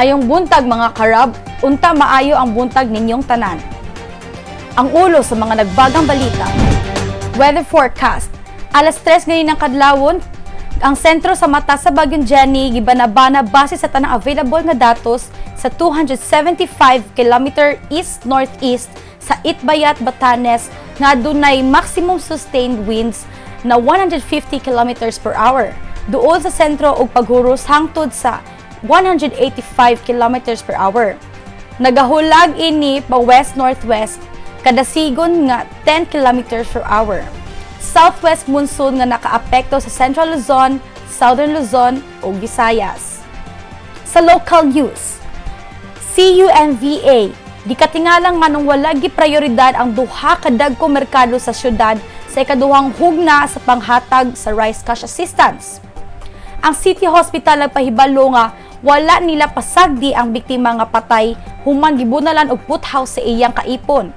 Mayong buntag mga karab, unta maayo ang buntag ninyong tanan. Ang ulo sa mga nagbagang balita. Weather forecast. Alas 3 ngayon ng kadlawon, ang sentro sa mata sa Bagyong Jenny gibanabana base sa tanang available nga datos sa 275 km east-northeast sa Itbayat, Batanes nga dunay maximum sustained winds na 150 km per hour. Duol sa sentro ug paghuros hangtod sa 185 km per hour. Nagahulag ini pa west-northwest kada sigon nga 10 km per hour. Southwest monsoon nga nakaapekto sa Central Luzon, Southern Luzon ug Visayas. Sa local news, CUMVA gikatingalang nganong wala gi prioridad ang duha ka dagko merkado sa syudad sa ikaduhang hugna sa panghatag sa rice cash assistance. Ang City Hospital nagpahibalo nga wala nila pasagdi ang biktima nga patay human gibunalan og puthouse sa iyang kaipon.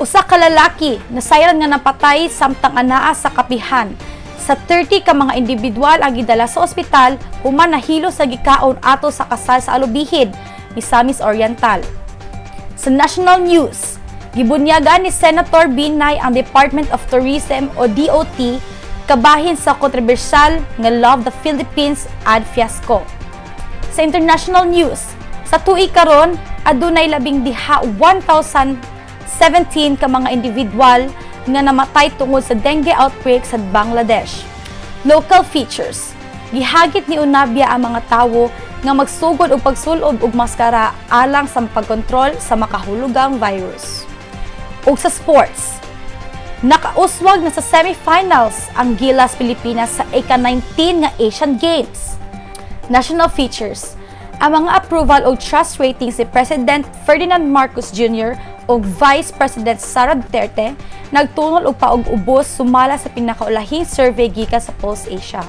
Usa ka lalaki nasayran nga napatay samtang anaa sa kapihan. Sa 30 ka mga individual ang gidala sa ospital human nahilo sa gikaon ato sa kasal sa Alubihid, Misamis Oriental. Sa national news, gibunyagan ni Senator Binay ang Department of Tourism o DOT kabahin sa kontrobersyal nga Love the Philippines ad fiasco. Sa international news, sa tuig karon adunay labing diha 1,017 ka mga individual nga namatay tungod sa dengue outbreak sa Bangladesh. Local features. Gihagit ni Unabia ang mga tawo nga magsugod og pagsulob og maskara alang sa pagkontrol sa makahulugang virus. Ug sa sports, nakauswag na sa semifinals ang Gilas Pilipinas sa ika-19 nga Asian Games. National features. Ang mga approval o trust ratings si President Ferdinand Marcos Jr. o Vice President Sara Duterte nagtunol og paog ubos sumala sa pinakaulahing survey gikan sa Pulse Asia.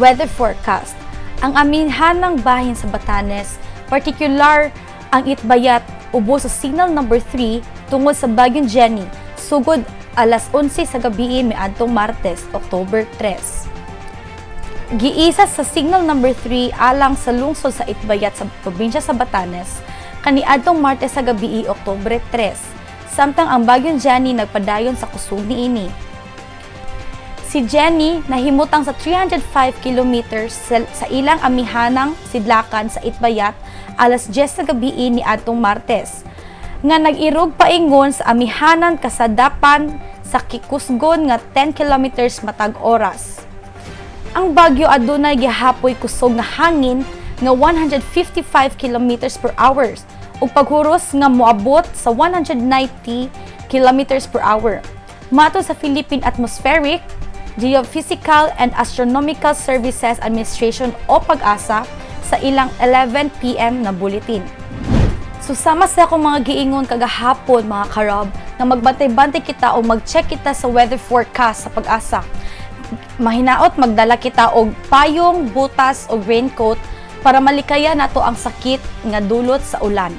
Weather forecast. Ang aminhanang bahin sa Batanes, particular ang Itbayat, ubos sa signal number 3 tungod sa Bagyong Jenny, sugod alas 11 sa gabi may adtong Martes, October 3. Giisa sa signal number 3 alang sa lungsod sa Itbayat sa probinsya sa Batanes, kaniadtong Martes sa gabi, October 3. Samtang ang Bagyong Jenny nagpadayon sa kusog niini. Si Jenny nahimutang sa 305 kilometers sa ilang amihanang sidlakan sa Itbayat alas 10 sa gabi ni atong Martes nga nag-irog paingon sa amihanan kasadapan sa Kikusgon nga 10 kilometers matag oras. Ang bagyo adunay gihapoy kusog nga hangin nga 155 kilometers per hours ug paghuros nga moabot sa 190 kilometers per hour. Mato sa Philippine Atmospheric Geophysical and Astronomical Services Administration o PAG-ASA sa ilang 11 PM na bulletin. Susama sa akong mga giingon kagahapon mga karab na magbantay-bantay kita o mag-check kita sa weather forecast sa pag-asa. Mahinaot magdala kita og payong, butas o raincoat para malikaya nato ang sakit nga dulot sa ulan.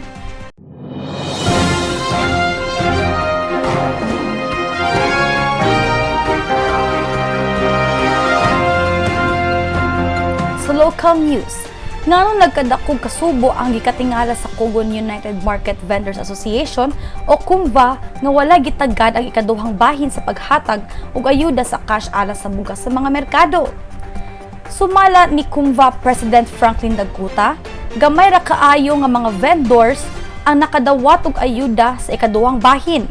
Sa local news, nganong nagkadakog kasubo ang gikatingala sa Kugon United Market Vendors Association o KUMVA nga wala gitagad ang ikaduhang bahin sa paghatag ug ayuda sa cash ala sa bugas sa mga merkado. Sumala ni KUMVA President Franklin Daguta, gamay ra kaayo nga mga vendors ang nakadawat og ayuda sa ikaduhang bahin.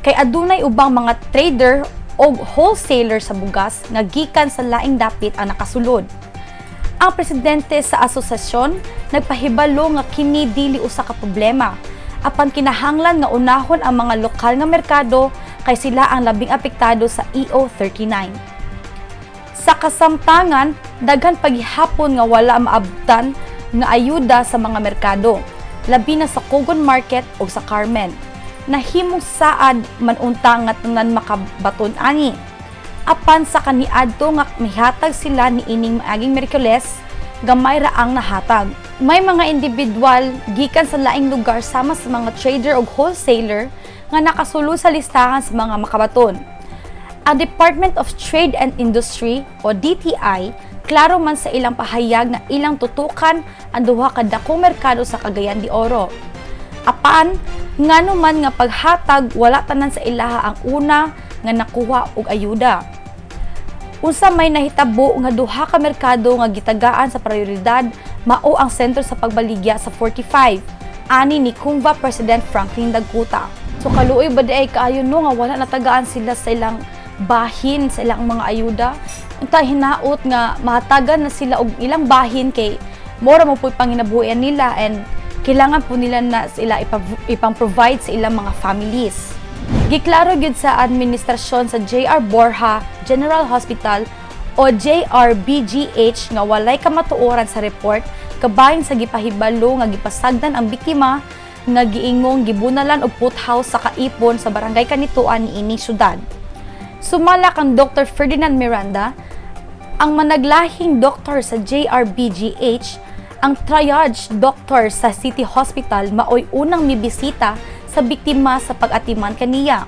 Kay adunay ubang mga trader o wholesaler sa bugas nga gikan sa laing dapit ang nakasulod. Ang presidente sa asosasyon nagpahibalo nga kini dili usa ka problema apan kinahanglan nga unahon ang mga lokal nga merkado kay sila ang labing apektado sa E EO39. Sa kasamtangan, daghan paghihapon nga wala maabtan nga ayuda sa mga merkado, labi na sa Kogon Market o sa Carmen. Nahimong saad manunta nga tanan makabaton ani apan sa kaniadto nga mihatag sila ni ining maaging Merkules, gamay ra ang nahatag. May mga individual gikan sa laing lugar sama sa mga trader o wholesaler nga nakasulo sa listahan sa mga makabaton. Ang Department of Trade and Industry o DTI klaro man sa ilang pahayag na ilang tutukan ang duha ka dakong merkado sa Cagayan de Oro. Apan, ngano man nga paghatag wala tanan sa ilaha ang una nga nakuha og ayuda. Unsa may nahitabo nga duha ka merkado nga gitagaan sa prioridad mao ang sentro sa pagbaligya sa 45 ani ni Kungba President Franklin Dagkuta. So kaluoy ba ay kaayo no nga wala natagaan sila sa ilang bahin sa ilang mga ayuda. Unta hinaot nga mahatagan na sila og ilang bahin kay mora mo po'y panginabuhian nila and kailangan po nila na sila ipa- ipang-provide sa ilang mga families. Giklaro gyud sa administrasyon sa JR Borja General Hospital o JRBGH nga walay kamatuoran sa report kabahin sa gipahibalo nga gipasagdan ang biktima nga giingong gibunalan og puthouse sa kaipon sa barangay Kanituan ni ini syudad. Sumala kang Dr. Ferdinand Miranda, ang managlahing doktor sa JRBGH, ang triage doctor sa City Hospital maoy unang mibisita sa biktima sa pag-atiman kaniya.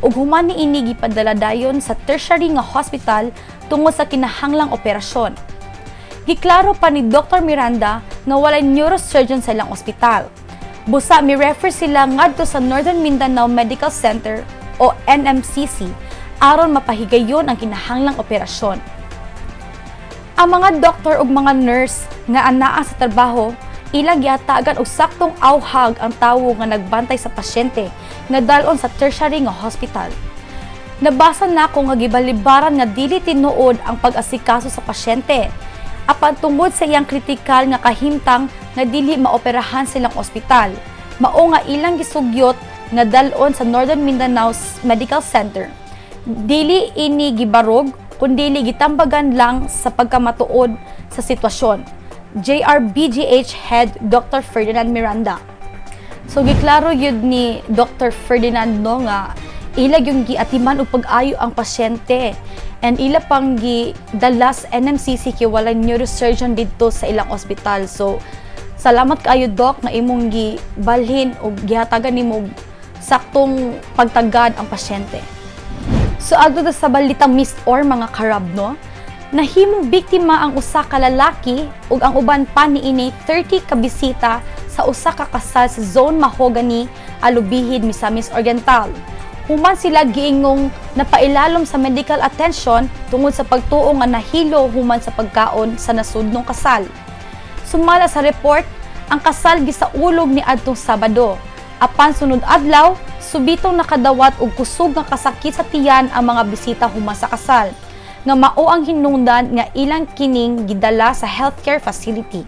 Ug human ni ini gipadala dayon sa tertiary nga hospital tungod sa kinahanglang operasyon. Giklaro pa ni Dr. Miranda nga walay neurosurgeon sa ilang ospital. Busa mi refer sila ngadto sa Northern Mindanao Medical Center o NMCC aron mapahigayon ang kinahanglang operasyon. Ang mga doktor ug mga nurse nga anaa sa trabaho, ilang giatagan og saktong awhag ang tawo nga nagbantay sa pasyente nga dalon sa tertiary nga hospital. Nabasa na ko nga gibalibaran nga dili tinuod ang pag-asikaso sa pasyente. Apan tungod sa iyang kritikal nga kahimtang nga dili maoperahan silang ospital, mao nga ilang gisugyot nga dalon sa Northern Mindanao Medical Center. Dili ini gibarog kundi gitambagan lang sa pagkamatuod sa sitwasyon. JRBGH Head Dr. Ferdinand Miranda. So giklaro yun ni Dr. Ferdinand no nga ila yung giatiman og pag-ayo ang pasyente and ila pang gi dalas NMCC kay walay neurosurgeon didto sa ilang ospital. So salamat kaayo doc nga imong gibalhin og gihatagan nimo saktong pagtagad ang pasyente. So adto sa balitang missed or mga karab no, nahimong biktima ang usa ka lalaki ug ang uban pa niini 30 ka bisita sa usa ka kasal sa Zone Mahogany, Alubihid, Misamis Oriental. Human sila giingong napailalom sa medical attention tungod sa pagtuo nga nahilo human sa pagkaon sa nasudnong kasal. Sumala sa report, ang kasal gisaulog ni adtong Sabado. Apan sunod adlaw, subitong nakadawat og kusog nga kasakit sa tiyan ang mga bisita human sa kasal nga mao ang hinungdan nga ilang kining gidala sa healthcare facility.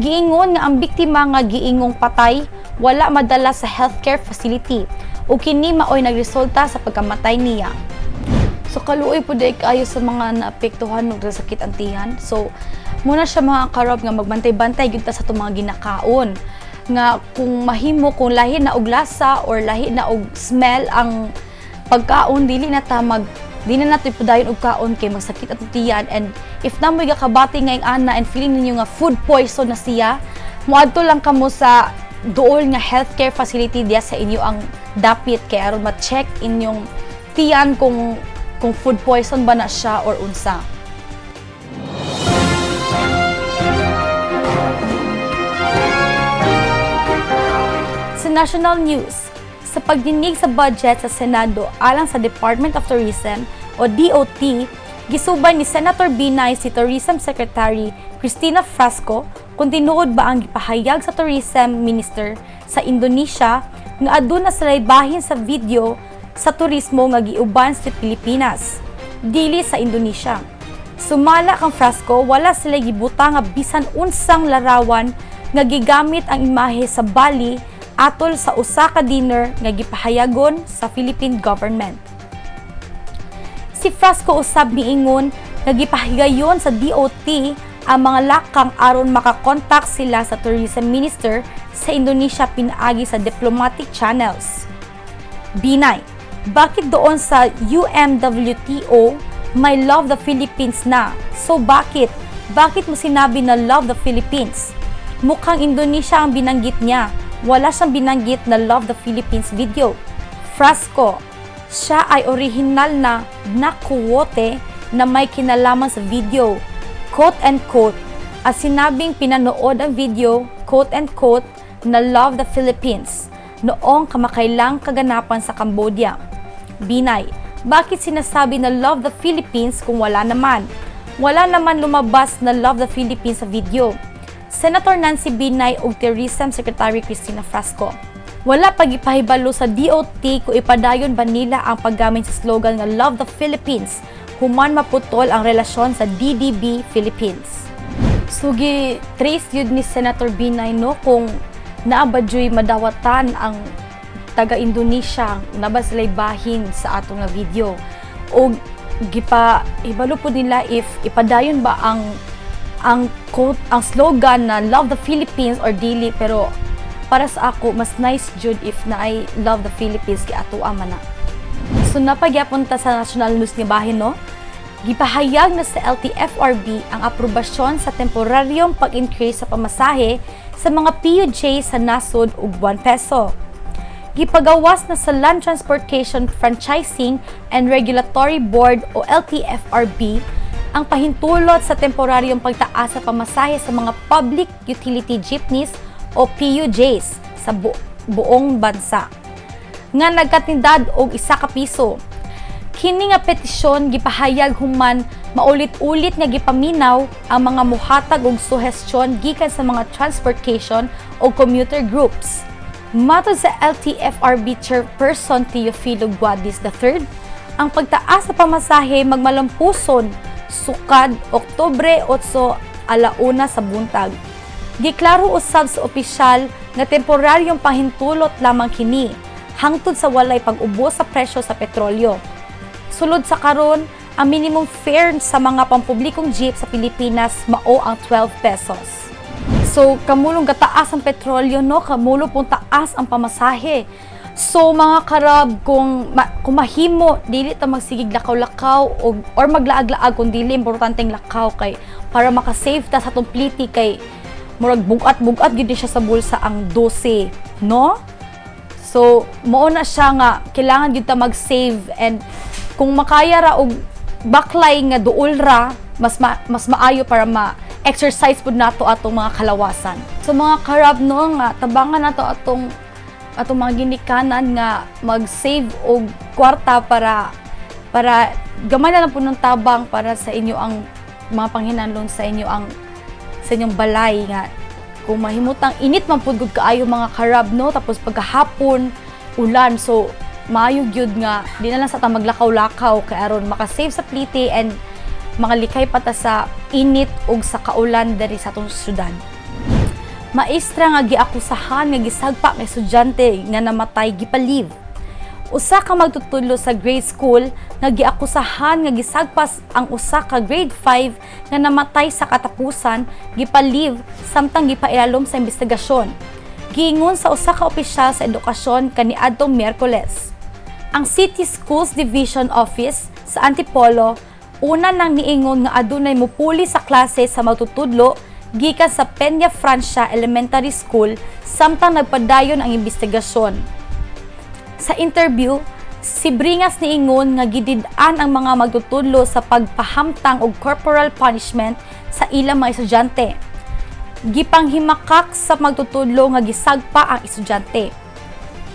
Giingon nga ang biktima nga giingong patay wala madala sa healthcare facility ug kini maoy nagresulta sa pagkamatay niya. So kaluoy po day kayo sa mga naapektuhan og sakit ang tiyan. So muna siya mga karob nga magbantay-bantay gyud ta sa itong mga ginakaon nga kung mahimo kung lahi na og lasa or lahi na og smell ang pagkaon dili na ta mag di na nato ipudayon og kaon kay magsakit at tiyan and if namoy gakabati nga yung ana and feeling ninyo nga food poison na siya moadto lang kamo sa duol nga healthcare facility diya sa inyo ang dapit kay aron ma-check inyong tiyan kung kung food poison ba na siya or unsa. Sa national news, sa pagdinig sa budget sa Senado alang sa Department of Tourism o DOT, gisuban ni Senator Binay si Tourism Secretary Cristina Frasco kung tinuod ba ang gipahayag sa Tourism Minister sa Indonesia nga aduna sila bahin sa video sa turismo nga giuban sa Pilipinas, dili sa Indonesia. Sumala kang Frasco, wala sila gibuta nga bisan unsang larawan nga gigamit ang imahe sa Bali atol sa usa ka dinner nga gipahayagon sa Philippine government. Si Frasco usab miingon nga gipahigayon sa DOT ang mga lakang aron makakontak sila sa tourism minister sa Indonesia pinaagi sa diplomatic channels. Binay, bakit doon sa UMWTO may Love the Philippines na? So bakit? Bakit mo sinabi na Love the Philippines? Mukhang Indonesia ang binanggit niya. Wala siyang binanggit na Love the Philippines video. Frasco, Siya ay orihinal na nakuwote na may kinalaman sa video, quote and quote, at sinabing pinanood ang video, quote and quote, na Love the Philippines noong kamakailang kaganapan sa Cambodia. Binay, bakit sinasabi na Love the Philippines kung wala naman? Wala naman lumabas na Love the Philippines sa video. Senator Nancy Binay ug Tourism Secretary Cristina Frasco. Wala pagipahibalo sa DOT kung ipadayon ba nila ang paggamit sa slogan nga Love the Philippines human maputol ang relasyon sa DDB Philippines. Sugi trace yun ni Senator Binay no kung naabadyoy madawatan ang taga Indonesia naba sila'y bahin sa atong nga video o gipa ibalo po nila if ipadayon ba ang ang quote ang slogan na love the Philippines or dili pero para sa ako mas nice jud if na ay love the Philippines kay ato man na So napagyapon ta sa national news ni bahin no Gipahayag na sa LTFRB ang aprobasyon sa temporaryong pag-increase sa pamasahe sa mga PUJ sa nasod ug 1 peso. Gipagawas na sa Land Transportation Franchising and Regulatory Board o LTFRB ang pahintulot sa temporaryong pagtaas sa pamasahe sa mga public utility jeepneys o PUJs sa bu- buong bansa nga nagkatindad og isa ka piso Kini nga petisyon gipahayag human maulit-ulit nga gipaminaw ang mga muhatag og suhestyon gikan sa mga transportation o commuter groups. Matod sa LTFRB Chairperson Teofilo Guadis III, ang pagtaas sa pamasahe magmalampuson sukad Oktobre 8 alauna sa buntag. Giklaro usab sa opisyal nga temporaryong pahintulot lamang kini hangtod sa walay pag-ubos sa presyo sa petrolyo. Sulod sa karon, ang minimum fare sa mga pampublikong jeep sa Pilipinas mao ang 12 pesos. So, kamulong gataas ang petrolyo, no? Kamulo pong taas ang pamasahe. So, mga karab, kung, ma, kung mahimo, dili ta magsigig lakaw-lakaw o, or maglaag-laag kung dili importanteng lakaw kay para makasave ta sa tong pliti kay murag bugat-bugat gid siya sa bulsa ang 12, no? So, mao na siya nga kailangan gyud ta mag-save and kung makaya ra og baklay nga duol ra mas ma, mas maayo para ma exercise pud nato atong mga kalawasan. So mga karab no nga tabangan nato atong atong mga ginikanan nga mag-save og kwarta para para gamay na lang po ng tabang para sa inyo ang mga panghinanlon sa inyo ang sa inyong balay nga. Kung mahimutang init man pud kaayo mga karab no? Tapos pagkahapon ulan. So maayo gyud nga di na lang sa ta maglakaw-lakaw. Kay aron makasave sa plite and makalikay pa ta sa init ug sa kaulan diri sa atong syudad. Maestra nga giakusahan nga gisagpa nga estudyante nga namatay gipaliv. Usa ka magtutulo sa grade school nga giakusahan nga gisagpas ang usa ka grade 5 nga namatay sa katapusan gipaliv samtang gipailalom sa investigasyon. Giingon sa usa ka opisyal sa edukasyon kaniadtong Miyerkules. Ang City Schools Division Office sa Antipolo una nang niingon nga adunay mupuli sa klase sa magtutudlo gikan sa Peña Francia Elementary School samtang nagpadayon ang investigasyon. Sa interview, si Bringas niingon nga gidid-an ang mga magtutudlo sa pagpahamtang og corporal punishment sa ilang mga estudyante. Gipanghimakak sa magtutudlo nga gisagpa ang estudyante.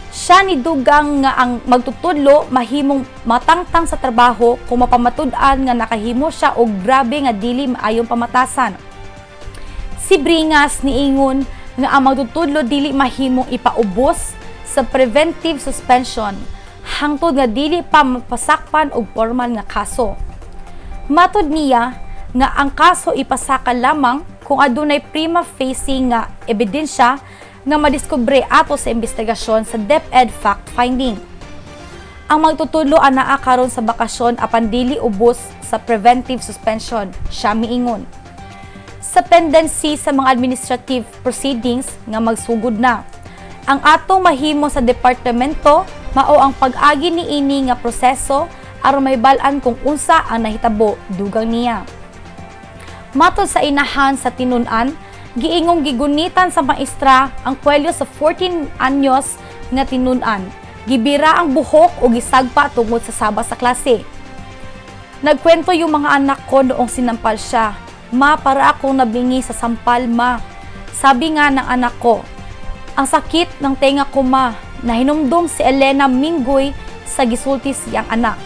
Siya ni dugang nga ang magtutudlo mahimong matangtang sa trabaho kung mapamatud-an nga nakahimo siya og grabe nga dili maayong pamatasan. Si Bringas niingon nga ang magtutudlo dili mahimong ipaubos sa preventive suspension hangtod nga dili pa mapasakpan og formal nga kaso. Matod niya nga ang kaso ipasaka lamang kung adunay prima facie nga ebidensya nga madiskubre ato sa investigasyon sa DepEd fact finding. Ang magtutudlo anaa karon sa bakasyon apan dili ubos sa preventive suspension, siya miingon sa pendency sa mga administrative proceedings nga magsugod na. Ang atong mahimo sa departamento mao ang pag-agi ni ini nga proseso aron may balan kung unsa ang nahitabo dugang niya. Matod sa inahan sa tinun-an, giingong gigunitan sa maestra ang kwelyo sa 14 anyos nga tinun-an. Gibira ang buhok o gisagpa tungod sa saba sa klase. Nagkwento yung mga anak ko noong sinampal siya. Ma, para akong nabingi sa sampal, ma. Sabi nga ng anak ko, ang sakit ng tenga ko, ma. Nahinumdom si Elena Minggoy sa gisulti siyang anak.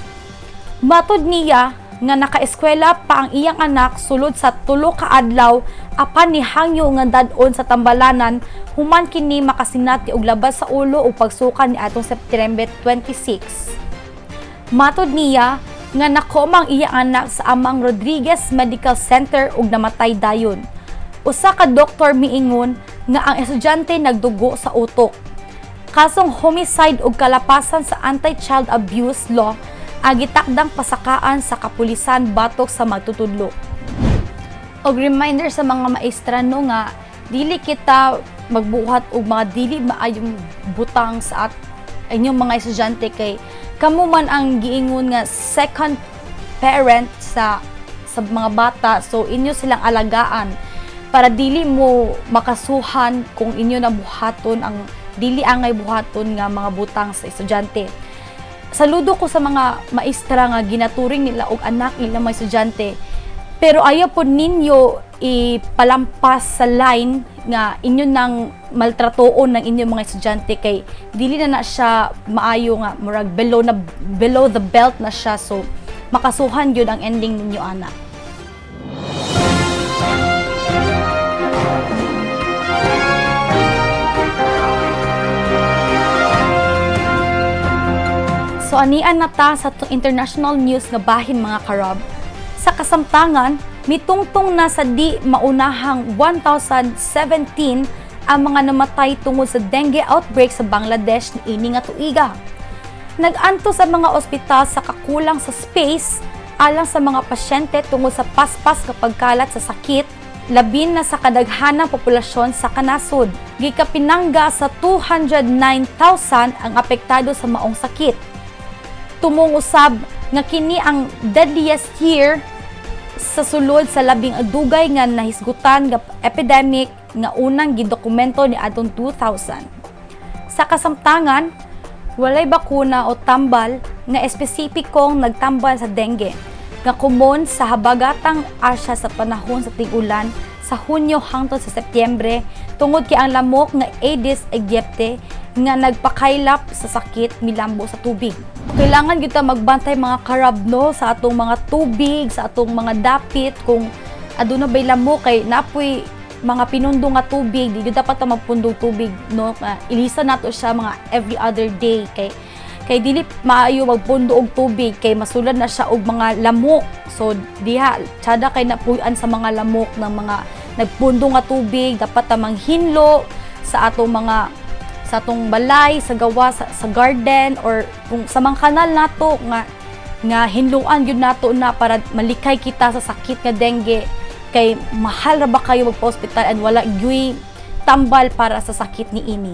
Matod niya nga nakaeskwela pa ang iyang anak sulod sa tulo ka adlaw apan ni hangyo nga dadon sa tambalanan human kini makasinati og labas sa ulo ug pagsukan ni atong September 26. Matod niya nga nakoma ang iyang anak sa Amang Rodriguez Medical Center ug namatay dayon. Usa ka doktor miingon nga ang estudyante nagdugo sa utok. Kasong homicide ug kalapasan sa anti-child abuse law ang gitakdang pasakaan sa kapulisan batok sa magtutudlo. Og reminder sa mga maestra no nga dili kita magbuhat og mga dili maayong butang sa at inyong mga estudyante kay kamo man ang giingon nga second parent sa sa mga bata so inyo silang alagaan para dili mo makasuhan kung inyo na buhaton ang dili angay buhaton nga mga butang sa estudyante saludo ko sa mga maestra nga ginaturing nila og anak nila mga estudyante. Pero ayaw po ninyo ipalampas sa line nga inyo nang maltratoon ng inyong mga estudyante kay dili na na siya maayo nga murag below na below the belt na siya so makasuhan yun ang ending ninyo ana. So anian na ta sa international news nga bahin mga karab. Sa kasamtangan, mitungtong na sa di maunahang 1017 ang mga namatay tungod sa dengue outbreak sa Bangladesh ni ini nga tuiga. Naganto sa mga ospital sa kakulang sa space alang sa mga pasyente tungod sa paspas kapag kalat sa sakit labin na sa kadaghanang populasyon sa kanasod. Gikapinangga sa 209,000 ang apektado sa maong sakit tumong usab nga kini ang deadliest year sa sulod sa labing dugay nga nahisgutan nga epidemic nga unang gidokumento ni adtong 2000. Sa kasamtangan, walay bakuna o tambal nga espesipikong nagtambal sa dengue nga kumon sa habagatang Asya sa panahon sa tig-ulan sa Hunyo hangtod sa Setyembre tungod kay ang lamok nga Aedes aegypti nga nagpakaylap sa sakit milambo sa tubig. Kailangan kita magbantay mga karabno sa atong mga tubig, sa atong mga dapit kung aduna bay lamok kay napoy mga pinundo nga tubig, di dapat ta magpundong tubig no. Uh, ilisa nato siya mga every other day kay kay dili maayo magpundo og tubig kay masulad na siya og mga lamok. So diha tsada kay napuy-an sa mga lamok ng mga nagpundo nga tubig, dapat ta manghinlo sa atong mga sa atong balay, sa gawa, sa, sa garden, or kung sa mga kanal nato nga nga hinluan yun nato na para malikay kita sa sakit nga dengue kay mahal ra ba kayo magpa-hospital and wala gyud tambal para sa sakit ni ini.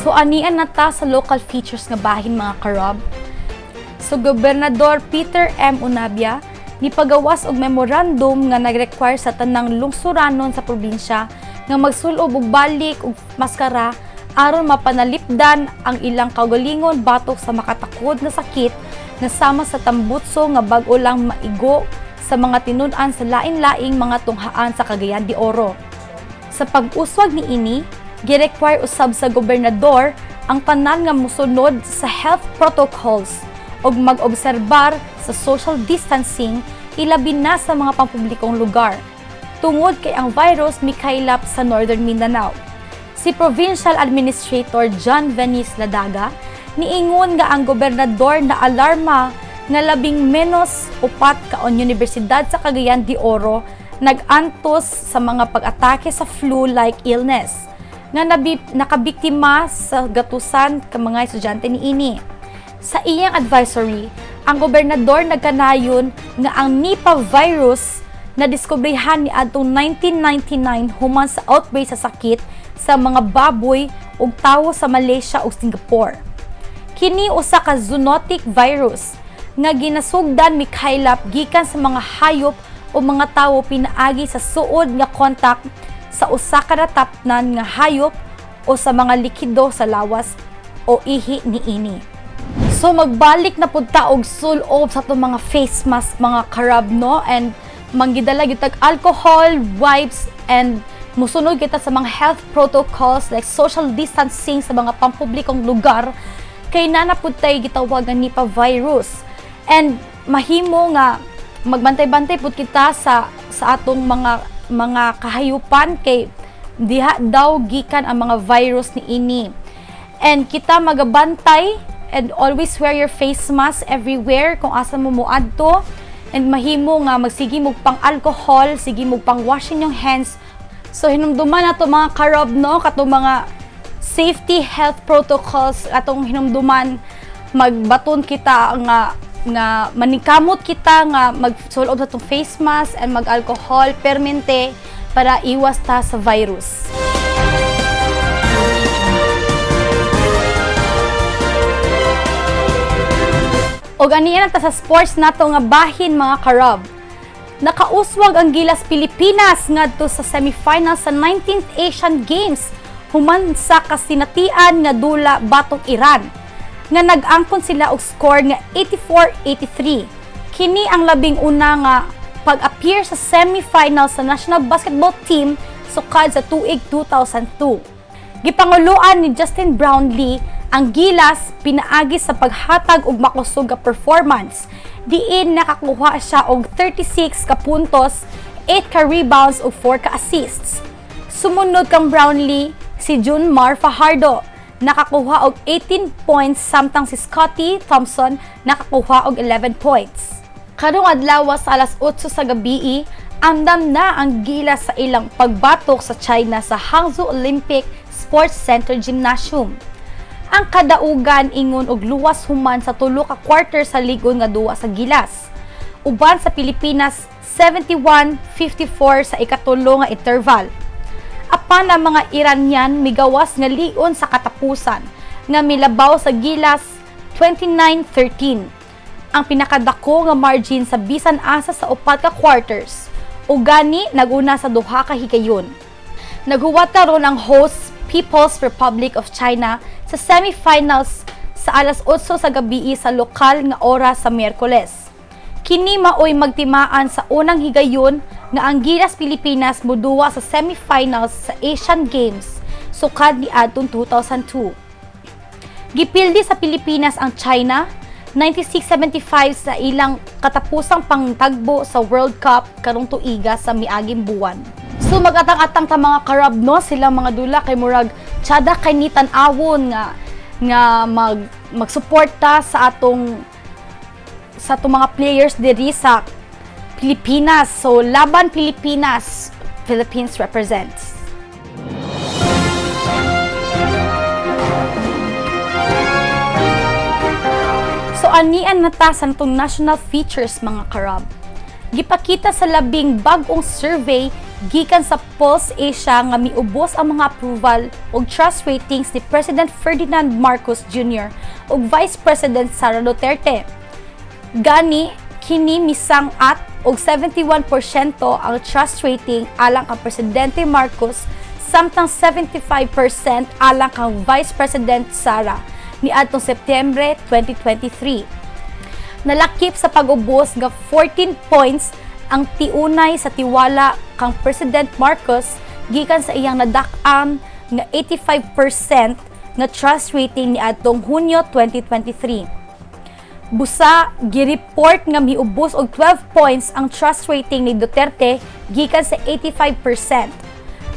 So anian na ta sa local features nga bahin mga karob. So Gobernador Peter M. Unabia nipagawas og memorandum nga nag-require sa tanang lungsuranon sa probinsya nga magsulob og balik og maskara aron mapanalipdan ang ilang kaugalingon batok sa makatakod na sakit na sama sa tambutso nga bag-o lang maigo sa mga tinun-an sa lain-laing mga tunghaan sa Cagayan de Oro. Sa pag-uswag ni ini, gi-require usab sa gobernador ang tanan nga musunod sa health protocols ug mag-obserbar sa social distancing ilabi na sa mga pampublikong lugar tungod kay ang virus mikaylap sa Northern Mindanao. Si Provincial Administrator John Venice Ladaga niingon nga ang gobernador na alarma nga labing menos upat kaon universidad sa Cagayan de Oro nag-antos sa mga pag-atake sa flu-like illness nga nabi, nakabiktima sa gatusan ka mga estudyante ni ini. Sa iyang advisory, ang gobernador nagkanayon nga ang Nipah virus na diskubrihan ni adtong 1999 human sa outbreak sa sakit sa mga baboy ug tawo sa Malaysia ug Singapore. Kini usa ka zoonotic virus nga ginasugdan mikaylap gikan sa mga hayop o mga tawo pinaagi sa suod nga kontak sa usa ka natapnan nga hayop o sa mga likido sa lawas o ihi ni ini. So magbalik na pud ta og sulob sa to mga face mask mga karab no and manggidala gyud tag alcohol, wipes and musunod kita sa mga health protocols like social distancing sa mga pampublikong lugar kay nana pud tay gitawagan ni pa virus. And mahimo nga magbantay-bantay pud kita sa sa atong mga mga kahayupan kay diha daw gikan ang mga virus ni ini. And kita magabantay and always wear your face mask everywhere kung asa mo muadto and mahimo nga magsigi mo pang alcohol, sige mo pang washing yung hands. So hinumduman nato mga karob no kato mga safety health protocols atong hinumduman magbaton kita nga nga manikamot kita nga magsulob sa tong face mask and mag alcohol permente para iwas ta sa virus. O ganiyan ta sa sports nato nga bahin mga karab. Nakauswag ang Gilas Pilipinas ngadto sa semifinal sa 19th Asian Games human sa kasinatian nga dula batong Iran nga nag-angkon sila og score nga 84-83. Kini ang labing una nga pag-appear sa semifinal sa national basketball team sukad sa tuig 2002. Gipanguluan ni Justin Brownlee ang Gilas pinaagi sa paghatag og makusog nga performance. Diin nakakuha siya og 36 ka puntos, 8 ka rebounds ug 4 ka assists. Sumunod kang Brownlee si June Mar Fajardo nakakuha og 18 points samtang si Scotty Thompson nakakuha og 11 points. Karong adlaw sa alas 8 sa gabi, andam na ang gila sa ilang pagbatok sa China sa Hangzhou Olympic Sports Center Gymnasium. Ang kadaugan ingon og luwas human sa tulo ka quarter sa ligon nga duwa sa Gilas. Uban sa Pilipinas 71-54 sa ikatulo nga interval. Apan ang mga Iranian migawas nga lion sa katapusan nga milabaw sa Gilas 29-13 ang pinakadako nga margin sa bisan asa sa upat ka quarters ug gani naguna sa duha ka higayon. Naghuwat karon ang host People's Republic of China sa semifinals sa alas 8 sa gabi sa lokal nga oras sa Miyerkules. Kini maoy magtimaan sa unang higayon nga ang Gilas Pilipinas moduwa sa semifinals sa Asian Games sukad ni adtong 2002. Gipildi sa Pilipinas ang China 9675 sa ilang katapusang pangtagbo sa World Cup karong tuiga sa miaging buwan. So magatang-atang ta mga karab no sila mga dula kay murag tsada kay ni tan-awon nga nga mag magsuporta sa atong sa atong mga players diri sa Pilipinas. So Laban Pilipinas, Philippines represents. So anian na ta sa natong national features mga karab. Gipakita sa labing bag-ong survey gikan sa Pulse Asia nga miubos ang mga approval ug trust ratings ni President Ferdinand Marcos Jr. ug Vice President Sara Duterte. Gani kini misang at og 71% ang trust rating alang kang Presidente Marcos samtang 75% alang kang Vice President Sara ni adtong Setyembre 2023. Nalakip sa pag-ubos nga 14 points ang tiunay sa tiwala kang President Marcos gikan sa iyang nadak-an nga 85% nga trust rating ni adtong Hunyo 2023. Busa gireport nga miubos og 12 points ang trust rating ni Duterte gikan sa 85%.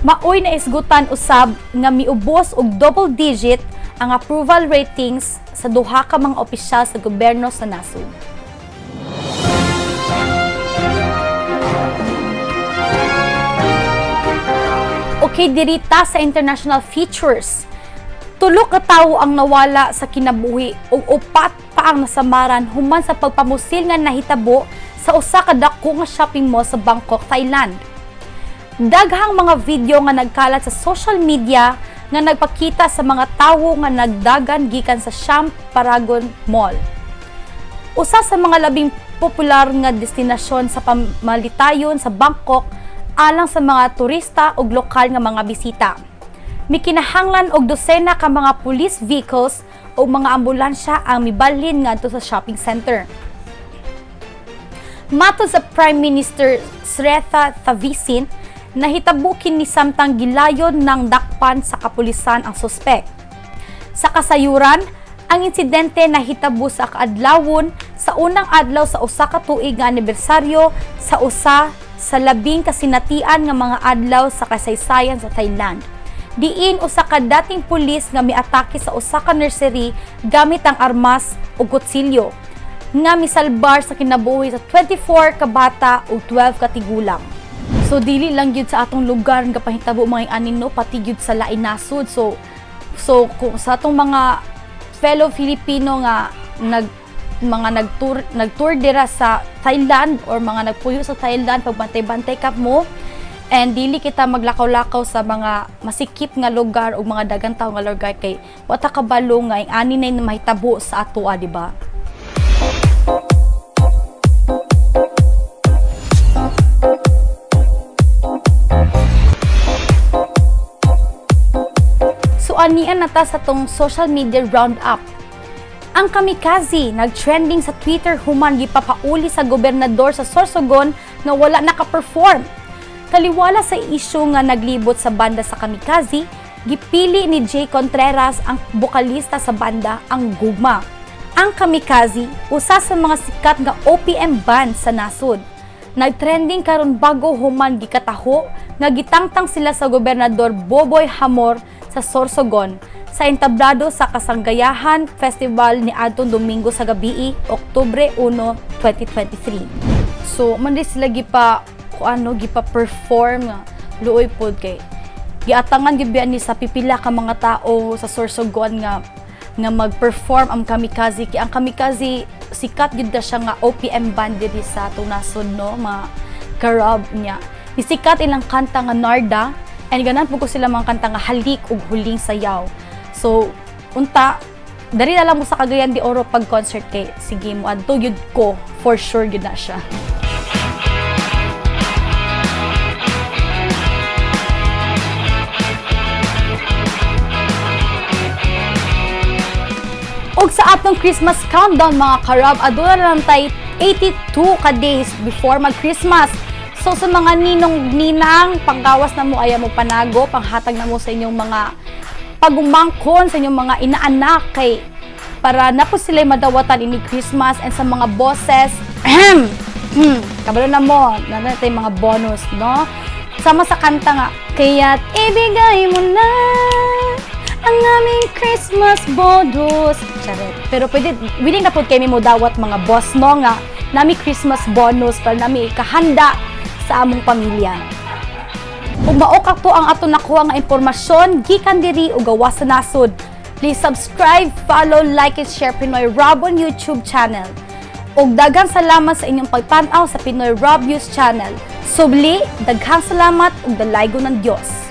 Maoy na isgutan usab nga miubos og double digit ang approval ratings sa duha ka mga opisyal sa gobyerno sa nasod. Okay, dirita sa international features. Tulo ka tawo ang nawala sa kinabuhi ug upat pa ang nasamaran human sa pagpamusil nga nahitabo sa usa ka dako nga shopping mall sa Bangkok, Thailand. Daghang mga video nga nagkalat sa social media nga nagpakita sa mga tawo nga nagdagan gikan sa Sham Paragon Mall. Usa sa mga labing popular nga destinasyon sa pamalitayon sa Bangkok alang sa mga turista ug lokal nga mga bisita. Mikinahanglan og dosena ka mga police vehicles o mga ambulansya ang mibalhin ngadto sa shopping center. Matod sa Prime Minister Sretha Thavisin, nahitabo kini samtang gilayon ng dakpan sa kapulisan ang suspek. Sa kasayuran, ang insidente nahitabo sa kaadlawon sa unang adlaw sa usa ka tuig nga anibersaryo sa usa sa labing kasinatian nga mga adlaw sa kasaysayan sa Thailand. Diin usa ka dating pulis nga miatake sa usa ka nursery gamit ang armas ug kutsilyo nga misalbar sa kinabuhi sa 24 ka bata ug 12 ka tigulang. So dili lang gyud sa atong lugar nga pahitabo mga anin no pati gyud sa lain nasod. So so kung sa atong mga fellow Filipino nga nag mga nagtour nagtour dira sa Thailand or mga nagpuyo sa Thailand pagbantay-bantay kap mo and dili kita maglakaw-lakaw sa mga masikip nga lugar o mga dagang tawo nga lugar kay wata kabalo nga ang ani na mahitabo sa atoa di ba anian na ta sa tong social media roundup. Ang kamikaze nag-trending sa Twitter human gipapauli sa gobernador sa Sorsogon nga wala naka-perform. Taliwala sa isyu nga naglibot sa banda sa kamikaze, gipili ni Jay Contreras ang bokalista sa banda ang Gugma. Ang kamikaze, usa sa mga sikat nga OPM band sa nasod. Nagtrending karon bago human gikataho nga gitangtang sila sa gobernador Boboy Hamor sa Sorsogon. Sa entablado sa Kasanggayahan Festival ni Adton Domingo sa gabi, Oktubre 1, 2023. So, man sila gipa ano gipa-perform nga luoy pod kay. Giatangan gyud ni sa pipila ka mga tao sa Sorsogon nga nga mag-perform ang kamikaze. Kay ang kamikaze sikat na siya nga OPM band diri sa tunasod no mga karab niya Nisikat ilang kanta nga Narda and ganan po ko sila mga kanta nga halik ug huling sayaw. So, unta, dari na lang mo sa Cagayan de Oro pag concert kay sige mo adto gyud ko for sure gyud na siya. Og sa atong Christmas countdown mga karab, aduna na lang tay 82 ka days before mag-Christmas. So sa mga ninong ninang, panggawas na mo ayaw mo panago, panghatag na mo sa inyong mga pagumangkon sa inyong mga inaanak kay para na po sila madawatan ini Christmas and sa mga bosses, ahem, hmm, kabalo na mo, na natin mga bonus, no? Sama sa kanta nga, kaya't ibigay mo na ang aming Christmas bonus. Charet. Pero pwede, willing na po kami mo dawat mga boss, no? Nga, nami Christmas bonus para nami kahanda sa among pamilya. Kung maokak to ang ato nakuha nga impormasyon, gikan diri o gawas sa nasod. Please subscribe, follow, like, and share Pinoy Rob on YouTube channel. Ug daghang salamat sa inyong pagtanaw sa Pinoy Rob News channel. Subli, daghang salamat ug dalaygo ng Dios.